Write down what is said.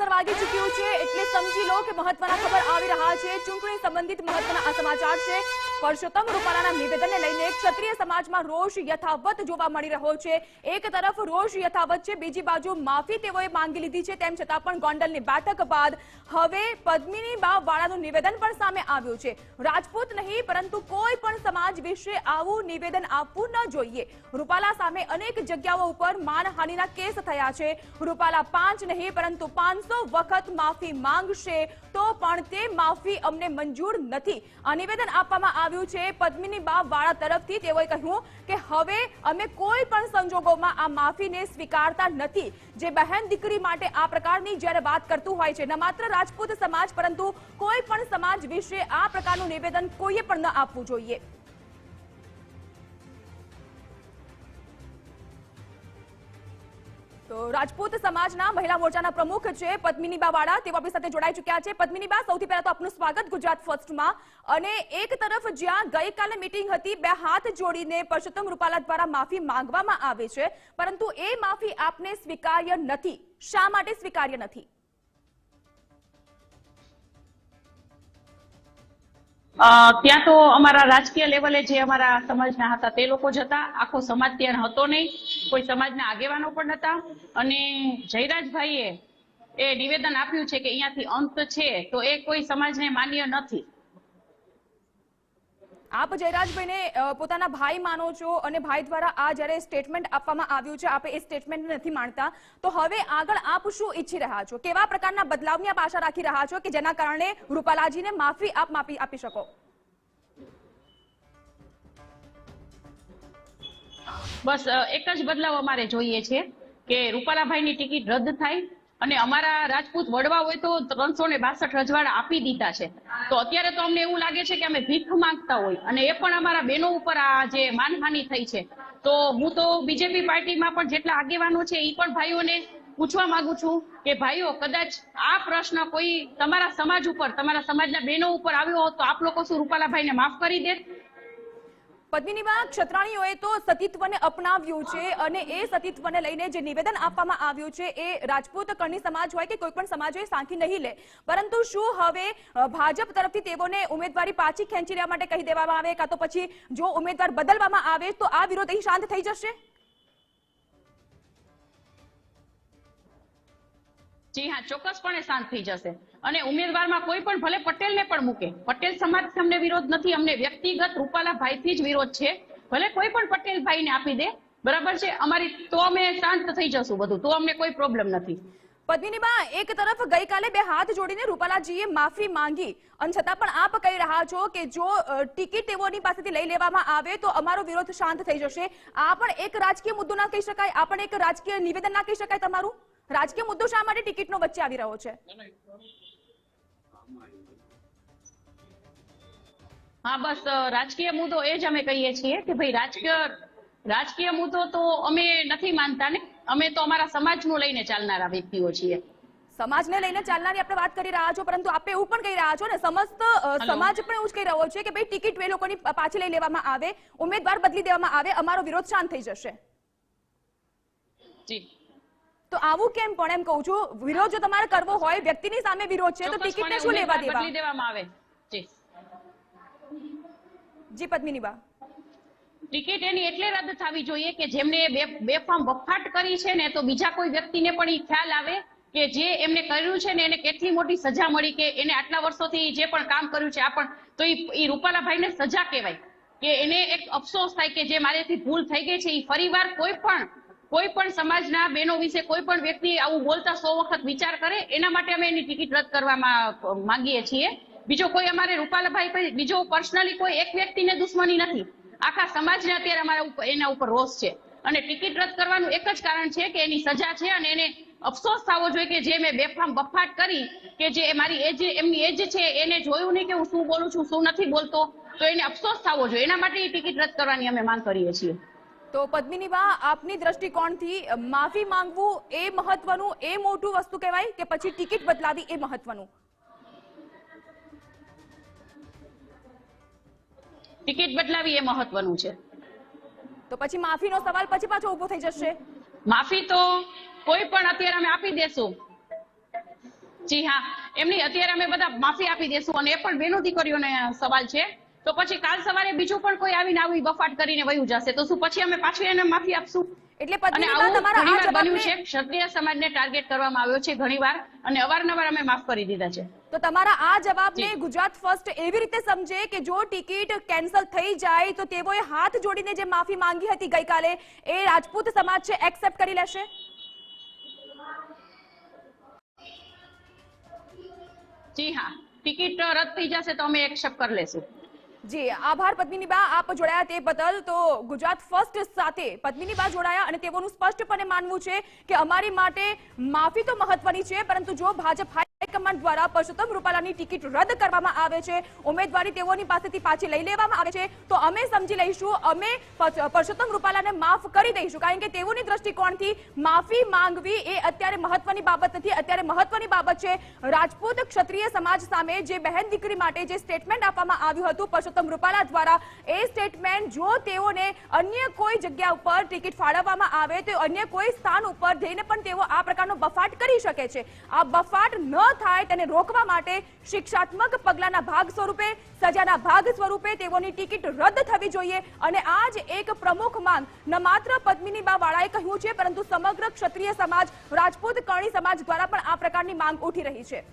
Buzzer વાગી ચૂક્યું છે એટલે સમજી લો કે મહત્વના ખબર આવી રહ્યા છે. ચૂંટણી સંબંધિત મહત્વના આ સમાચાર છે. પરસોત્તમ રૂપાલાના નિવેદનને લઈને ક્ષત્રિય સમાજમાં રોષ યથાવત જોવા મળી રહ્યો છે. એક તરફ રોષ યથાવત છે, બીજી બાજુ માફી તેઓએ માંગી લીધી છે. તેમ છતાં પણ ગોંડલની બેઠક બાદ હવે પદ્મિની બા નિવેદન પણ સામે આવ્યું છે. રાજપૂત નહીં, પરંતુ કોઈ પણ સમાજ વિશે આવું નિવેદન આપવું ન જોઈએ. રૂપાલા સામે અનેક જગ્યાઓ ઉપર માનહાનિના કેસ થયા છે. રૂપાલા પાંચ નહીં, પરંતુ પાંચસો વખત માફી માંગશે, તો પણ તે માફી અમને મંજૂર નથી. આ નિવેદન આપવામાં આવ્યું છે પદ્મિની બા વાળા તરફથી. તેઓએ કહ્યું કે હવે અમે કોઈ પણ સંજોગોમાં આ માફીને સ્વીકારતા નથી. જે બહેન દીકરી માટે આ પ્રકારની જ્યારે વાત કરતું હોય છે, ન માત્ર રાજપૂત સમાજ, પરંતુ કોઈ પણ સમાજ વિશે આ પ્રકારનું નિવેદન કોઈએ પણ ન આપવું જોઈએ. રાજપૂત સમાજના મહિલા મોરચાના પ્રમુખ છે પદ્મિનીબા વાળા તેઓ આપણી સાથે જોડાઈ ચુક્યા છે. પદ્મિનીબા, સૌથી પહેલા તો આપનું સ્વાગત ગુજરાત ફર્સ્ટમાં. અને એક તરફ જ્યાં ગઈકાલે મીટિંગ હતી, બે હાથ જોડીને પરસોત્તમ રૂપાલા દ્વારા માફી માંગવામાં આવે છે. પરંતુ એ માફી આપને સ્વીકાર્ય નથી. શા માટે સ્વીકાર્ય નથી? ત્યાં તો અમારા રાજકીય લેવલે જે અમારા સમાજના હતા તે લોકો જ હતા. આખો સમાજ ત્યાં હતો નહીં. કોઈ સમાજના આગેવાનો પણ હતા. અને જયરાજભાઈએ એ નિવેદન આપ્યું છે કે અહીંયાથી અંત છે. તો એ કોઈ સમાજને માન્ય નથી. આપ જયરાજભાઈને પોતાના ભાઈ માનો છો અને ભાઈ દ્વારા આ જ્યારે સ્ટેટમેન્ટ આપવામાં આવ્યું છે, આપે એ સ્ટેટમેન્ટ નથી માનતા તો હવે આગળ આપ શું ઈચ્છી રહ્યા છો? કેવા પ્રકારના બદલાવની આપ આશા રાખી રહ્યા છો કે જેના કારણે રૂપાલાજીને માફી આપ માફી આપી શકો? બસ એક જ બદલાવ અમારે જોઈએ છે કે રૂપાલાભાઈની ટિકિટ રદ થાય અને અમારા રાજપૂત વડવા હોય તો ત્રણસો ને બાસઠ રજવાડા આપી દીધા છે. તો અત્યારે તો અમને એવું લાગે છે કે અમે ભીખ માંગતા હોય. અને એ પણ અમારા બહેનો ઉપર આ જે માનહાનિ થઈ છે. તો હું તો બીજેપી પાર્ટીમાં પણ જેટલા આગેવાનો છે એ પણ ભાઈઓને પૂછવા માંગુ છું કે ભાઈઓ, કદાચ આ પ્રશ્ન કોઈ તમારા સમાજ ઉપર, તમારા સમાજના બહેનો ઉપર આવ્યો હોત તો આપ લોકો શું રૂપાલાભાઈને માફ કરી દેત? પદ્મિનીબા ક્ષત્રાણીઓએ તો સતીત્વને અપનાવ્યું છે અને એ સતીત્વને લઈને જે નિવેદન આપવામાં આવ્યું છે એ રાજપૂત કરણી સમાજ હોય કે કોઈ પણ સમાજ હોય સાંખી નહીં લે. પરંતુ શું હવે ભાજપ તરફથી તેઓને ઉમેદવારી પાછી ખેંચી લેવા માટે કહી દેવામાં આવે? કાં તો પછી જો ઉમેદવાર બદલવામાં આવે તો આ વિરોધ અહીં શાંત થઈ જશે? જી હા, ચોક્કસપણે શાંત થઈ જશે. અને ઉમેદવારમાં કોઈ પણ ભલે પટેલને પણ મૂકે. પટેલ સમાજ અમને વિરોધ નથી, અમને વ્યક્તિગત રૂપાલા ભાઈથી જ વિરોધ છે. ભલે કોઈ પણ પટેલ ભાઈને આપી દે, બરાબર છે? અમારી તો અમે શાંત થઈ જશું બધું, તો અમને કોઈ પ્રોબ્લેમ નથી. પદ્મિનીબા, એક તરફ ગઈકાલે બે હાથ જોડીને રૂપાલાજીએ માફી માંગી. અને છતાં પણ આપ કહી રહ્યા છો કે જો ટિકિટ તેઓની પાસેથી લઈ લેવામાં આવે તો અમારો વિરોધ શાંત થઈ જશે. આ પણ એક રાજકીય મુદ્દો ના કહી શકાય? આ પણ એક રાજકીય નિવેદન ના કહી શકાય તમારું? રાજકીય મુદ્દો શા માટે ટિકિટનો વચ્ચે આવી રહ્યો છે? હા બસ રાજકીય મુદ્દો એ જ અમે કહીએ છીએ કે ભાઈ રાજકીય રાજકીય મુદ્દો તો અમે નથી માનતા ને. અમે તો અમારા સમાજનું લઈને ચાલનારા વ્યક્તિઓ છીએ. સમાજને લઈને ચાલનારી આપણે વાત કરી રહ્યા છો પરંતુ આપે એવું પણ કહી રહ્યા છો ને સમસ્ત સમાજ પણ એવું જ કહી રહ્યો છે કે ભાઈ ટિકિટ એ લોકોની પાછી લઈ લેવામાં આવે ઉમેદવાર બદલી દેવામાં આવે અમારો વિરોધ શાંત થઈ જશે. જી. તો આવું કેમ પણ? એમ કહું છું વિરોધ જો તમારે કરવો હોય વ્યક્તિની સામે વિરોધ છે તો ટિકિટને શું લેવા દેવા? બદલી દેવામાં આવે. જી. જી ટિકિટ એની એટલે રદ થવી જોઈએ કે જેમને બે બેફામ બફાટ કરી છે ને તો બીજા કોઈ વ્યક્તિને પણ ઈ ખ્યાલ આવે કે જે એમને કર્યું છે ને એને કેટલી મોટી સજા મળી કે એને આટલા વર્ષોથી જે પણ કામ કર્યું છે આ પણ તો એ રૂપાલાભાઈને સજા કહેવાય. કે એને એક અફસોસ થાય કે જે મારેથી ભૂલ થઈ ગઈ છે ઈ ફરીવાર કોઈ પણ કોઈ પણ સમાજના બહેનો વિશે કોઈ પણ વ્યક્તિ આવું બોલતા સો વખત વિચાર કરે, એના માટે અમે એની ટિકિટ રદ કરવામાં માંગીએ છીએ. બીજો કોઈ અમારે રૂપાલાભાઈ બીજો પર્સનલી કોઈ એક વ્યક્તિને દુશ્મની નથી. આખા સમાજને અત્યારે અમારા એના ઉપર રોષ છે. અને ટિકિટ રદ કરવાનું એક જ કારણ છે કે એની સજા છે અને એને અફસોસ થવો જોઈએ કે જે મેં બેફામ બફાટ કરી કે જે મારી એજ, એમની એજ છે, એને જોયું નહીં કે હું શું બોલું છું, શું નથી બોલતો, તો એને અફસોસ થવો જોઈએ. એના માટે એ ટિકિટ રદ કરવાની અમે માંગ કરીએ છીએ. તો પદ્મિનીબા આપની દ્રષ્ટિકોણથી માફી માંગવું એ મહત્વનું એ મોટું વસ્તુ કહેવાય કે પછી ટિકિટ બદલાવી એ મહત્વનું? ટિકિટ બદલાવી એ મહત્વનું છે. તો પછી માફીનો સવાલ પછી પાછો ઊભો થઈ જશે. માફી તો કોઈ પણ અત્યારે અમે આપી દેશું. જી હા એમની અત્યારે અમે બધા માફી આપી દેશું અને એ પણ બેનો દીકરીઓને સવાલ છે. તો પછી કાલ સવારે બીજું પણ કોઈ આવીને આવી બફાટ કરીને વયું જશે. તો શું પછી અમે પાછી એને માફી આપશું? એટલે બન્યું છે. ક્ષત્રિય સમાજને ટાર્ગેટ કરવામાં આવ્યો છે ઘણીવાર અને અવારનવાર અમે માફ કરી દીધા છે. તો તમારા આ જવાબને. ગુજરાત ફર્સ્ટ એવી રીતે સમજે કે જો ટિકિટ કેન્સલ થઈ જાય તો તેઓએ હાથ જોડીને જે માફી માંગી હતી ગઈકાલે એ રાજપૂત સમાજ છે એક્સેપ્ટ કરી લેશે? જી હા. ટિકિટ રદ થઈ જશે તો અમે એક્સેપ્ટ કરી લેશું. જી, આભાર પદ્મિનીબા આપ જોડાયા તે બદલ. તો ગુજરાત ફર્સ્ટ સાથે પદ્મિનીબા જોડાયા અને તેઓનું સ્પષ્ટપણે માનવું છે કે અમારી માટે માફી તો મહત્વની છે, પરંતુ જો ભાજપ હાઈકમાન્ડ દ્વારા ટિકિટ રદ કરવામાં આવે છે. ઉમેદવારી તેઓની પાસેથી પાછી લઈ લેવામાં આવે છે. તો અમે સમજી લઈશું, અમે પર- પરસોત્તમ રૂપાલાને માફ કરી દઈશું, કારણ કે તેઓની દ્રષ્ટિકોણથી માફી માંગવી એ અત્યારે મહત્વની બાબત નથી. અત્યારે મહત્વની બાબત છે, રાજપૂત ક્ષત્રિય સમાજ સામે જે બહેન દીકરી માટે જે સ્ટેટમેન્ટ આપવામાં આવ્યું હતું પરસોત્તમ રૂપાલા દ્વારા, એ સ્ટેટમેન્ટ જો તેઓને અન્ય કોઈ જગ્યા ઉપર ટિકિટ ફાળવવામાં આવે, તો અન્ય કોઈ સ્થાન ઉપર જઈને પણ તેઓ આ પ્રકારનો બફાટ કરી શકે છે. આ બફાટ ન થાય તેને રોકવા માટે શિક્ષાત્મક પગલાના ભાગ સ્વરૂપે, સજાના ભાગ સ્વરૂપે તેઓની ટિકિટ રદ થવી જોઈએ અને આ જ એક પ્રમુખ માંગ ન માત્ર પદ્મિની બા વાળાએ કહ્યું છે, પરંતુ સમગ્ર ક્ષત્રિય સમાજ, રાજપૂત કરણી સમાજ દ્વારા પણ આ પ્રકારની માંગ ઉઠી રહી છે.